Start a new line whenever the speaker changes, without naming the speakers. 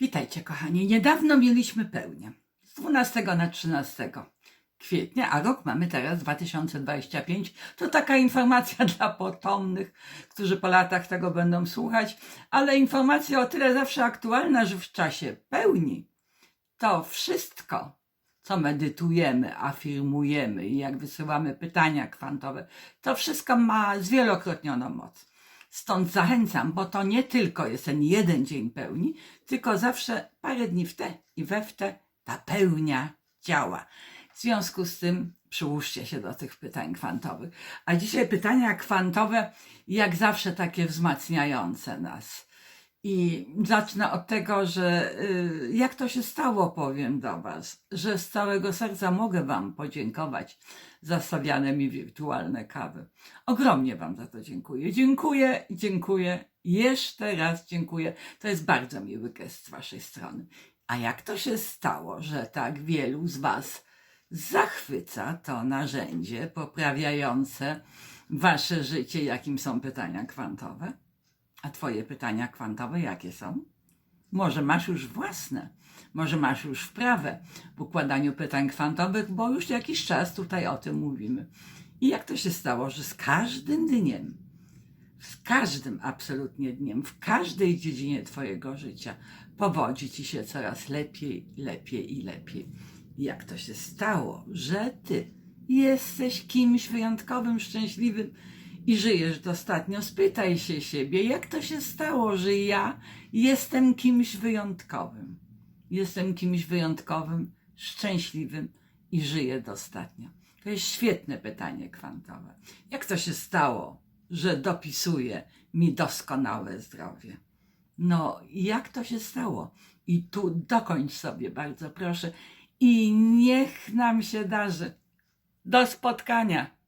Witajcie, kochani. Niedawno mieliśmy pełnię. Z 12 na 13 kwietnia, a rok mamy teraz 2025. To taka informacja dla potomnych, którzy po latach tego będą słuchać, ale informacja o tyle zawsze aktualna, że w czasie pełni to wszystko, co medytujemy, afirmujemy i jak wysyłamy pytania kwantowe, to wszystko ma zwielokrotnioną moc. Stąd zachęcam, bo to nie tylko jest ten jeden dzień pełni, tylko zawsze parę dni w te i we w te ta pełnia działa. W związku z tym przyłóżcie się do tych pytań kwantowych. A dzisiaj pytania kwantowe, jak zawsze takie wzmacniające nas. I zacznę od tego, że y, jak to się stało, powiem do Was, że z całego serca mogę Wam podziękować za stawiane mi wirtualne kawy. Ogromnie Wam za to dziękuję. Dziękuję, dziękuję, jeszcze raz dziękuję. To jest bardzo miły gest z Waszej strony. A jak to się stało, że tak wielu z Was zachwyca to narzędzie poprawiające Wasze życie, jakim są pytania kwantowe? A Twoje pytania kwantowe jakie są? Może masz już własne, może masz już wprawę w układaniu pytań kwantowych, bo już jakiś czas tutaj o tym mówimy. I jak to się stało, że z każdym dniem, z każdym absolutnie dniem, w każdej dziedzinie Twojego życia powodzi Ci się coraz lepiej, lepiej i lepiej. I jak to się stało, że Ty jesteś kimś wyjątkowym, szczęśliwym i żyjesz dostatnio, spytaj się siebie, jak to się stało, że ja jestem kimś wyjątkowym. Jestem kimś wyjątkowym, szczęśliwym i żyję dostatnio. To jest świetne pytanie kwantowe. Jak to się stało, że dopisuje mi doskonałe zdrowie? No, jak to się stało? I tu dokończ sobie, bardzo proszę. I niech nam się darzy. Do spotkania.